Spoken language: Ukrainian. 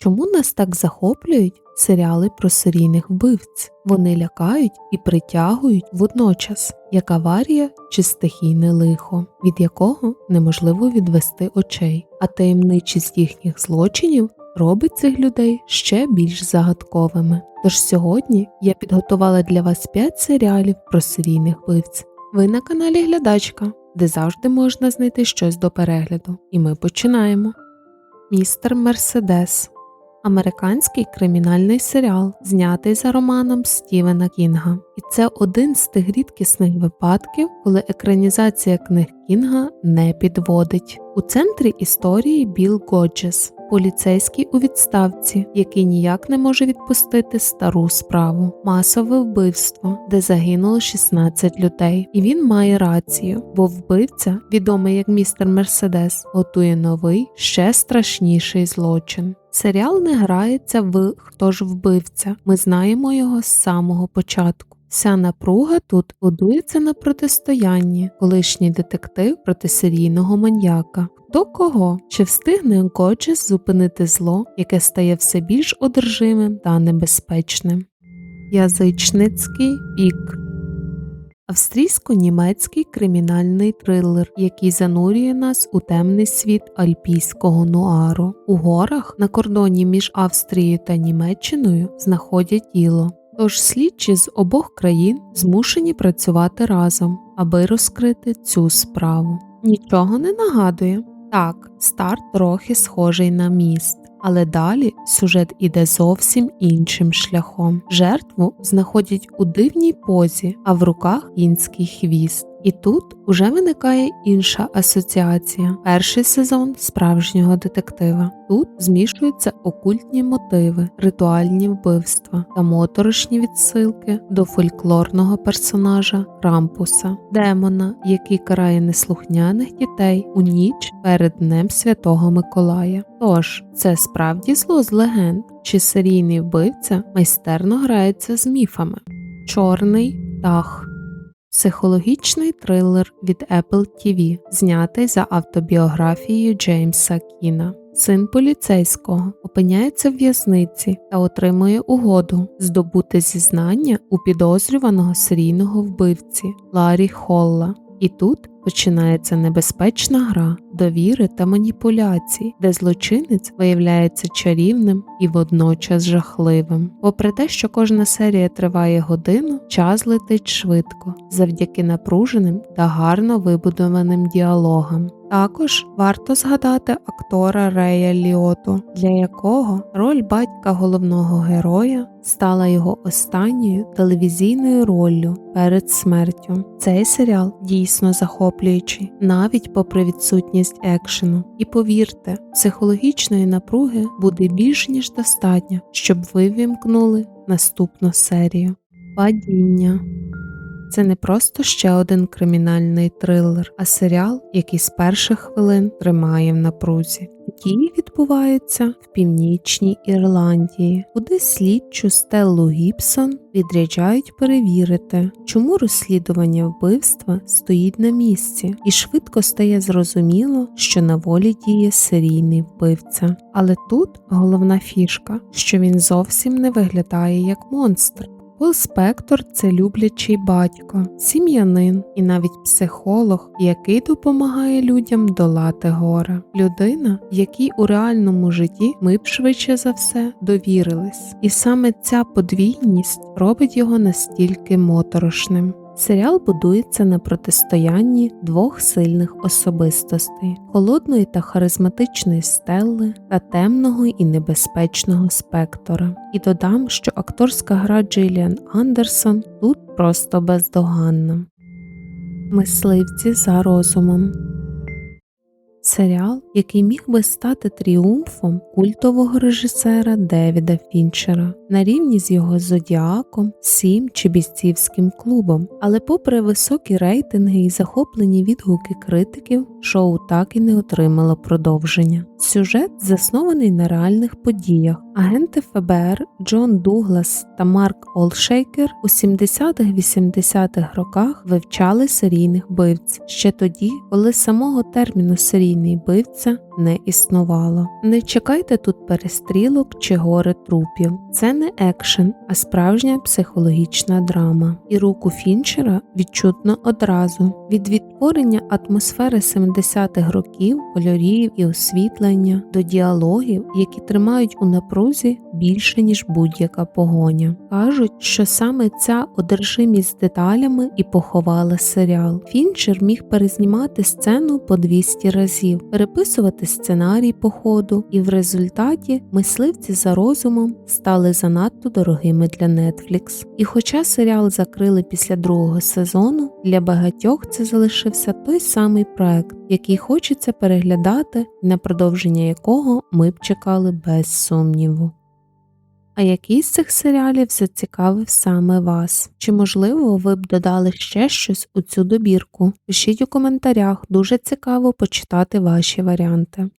Чому нас так захоплюють серіали про серійних вбивць? Вони лякають і притягують водночас, як аварія чи стихійне лихо, від якого неможливо відвести очей, а таємничість їхніх злочинів робить цих людей ще більш загадковими. Тож сьогодні я підготувала для вас 5 серіалів про серійних вбивць. Ви на каналі Глядачка, де завжди можна знайти щось до перегляду. І ми починаємо. Містер Мерседес американський кримінальний серіал, знятий за романом Стівена Кінга. І це один з тих рідкісних випадків, коли екранізація книг Кінга не підводить. У центрі історії Біл Годжес, поліцейський у відставці, який ніяк не може відпустити стару справу, масове вбивство, де загинуло 16 людей. І він має рацію, бо вбивця, відомий як містер Мерседес, готує новий, ще страшніший злочин. Серіал не грається в хто ж вбивця. Ми знаємо його з самого початку. Вся напруга тут будується на протистоянні, колишній детектив проти серійного маньяка. Хто кого? Чи встигне Годжес зупинити зло, яке стає все більш одержимим та небезпечним? Язичницький пік Австрійсько-німецький кримінальний трилер, який занурює нас у темний світ альпійського нуару. У горах на кордоні між Австрією та Німеччиною знаходять тіло. Тож слідчі з обох країн змушені працювати разом, аби розкрити цю справу. Нічого не нагадує. Так, старт трохи схожий на міст, але далі сюжет іде зовсім іншим шляхом. Жертву знаходять у дивній позі, а в руках кінський хвіст. І тут уже виникає інша асоціація. Перший сезон справжнього детектива. Тут змішуються окультні мотиви, ритуальні вбивства та моторошні відсилки до фольклорного персонажа Рампуса, демона, який карає неслухняних дітей у ніч перед Днем Святого Миколая. Тож це справді зло з легенд, чи серійний вбивця майстерно грається з міфами. Чорний тах. Психологічний трилер від Apple TV, знятий за автобіографією Джеймса Кіна. Син поліцейського опиняється в в'язниці та отримує угоду здобути зізнання у підозрюваного серійного вбивці Ларі Холла. І тут починається небезпечна гра довіри та маніпуляцій, де злочинець виявляється чарівним і водночас жахливим. Попри те, що кожна серія триває годину, час летить швидко завдяки напруженим та гарно вибудованим діалогам. Також варто згадати актора Рея Ліоту, для якого роль батька головного героя стала його останньою телевізійною роллю перед смертю. Цей серіал дійсно захоплюючий, навіть попри відсутність екшену. І повірте, психологічної напруги буде більш ніж достатньо, щоб ви вімкнули наступну серію. Падіння це не просто ще один кримінальний трилер, а серіал, який з перших хвилин тримає в напрузі. Дії відбуваються в північній Ірландії, куди слідчу Стеллу Гібсон відряджають перевірити, чому розслідування вбивства стоїть на місці, і швидко стає зрозуміло, що на волі діє серійний вбивця. Але тут головна фішка, що він зовсім не виглядає як монстр. Пол Спектор це люблячий батько, сім'янин і навіть психолог, який допомагає людям долати горе. Людина, якій у реальному житті ми б швидше за все довірились. І саме ця подвійність робить його настільки моторошним. Серіал будується на протистоянні двох сильних особистостей холодної та харизматичної стелли та темного і небезпечного спектора. І додам, що акторська гра Джиліан Андерсон тут просто бездоганна. Мисливці за розумом серіал, який міг би стати тріумфом культового режисера Девіда Фінчера на рівні з його Зодіаком, Сім чи Бійцівським клубом. Але, попри високі рейтинги і захоплені відгуки критиків, шоу так і не отримало продовження. Сюжет заснований на реальних подіях, Агенти ФБР Джон Дуглас та Марк Олшейкер у 70-80-х роках вивчали серійних вбивць ще тоді, коли самого терміну серійний вбивця не існувало. Не чекайте тут перестрілок чи гори трупів. Це не екшен, а справжня психологічна драма. І руку Фінчера відчутно одразу від відтворення атмосфери 70-х років, кольорів і освітлення до діалогів, які тримають у напрузі більше ніж будь-яка погоня. Кажуть, що саме ця одержимість деталями і поховала серіал. Фінчер міг перезнімати сцену по 200 разів, переписувати сценарій по ходу, і в результаті мисливці за розумом стали занадто дорогими для Netflix. І хоча серіал закрили після другого сезону, для багатьох це залишився той самий проект, який хочеться переглядати, на продовження якого ми б чекали без сумніву. А який з цих серіалів зацікавив саме вас? Чи можливо ви б додали ще щось у цю добірку? Пишіть у коментарях, дуже цікаво почитати ваші варіанти.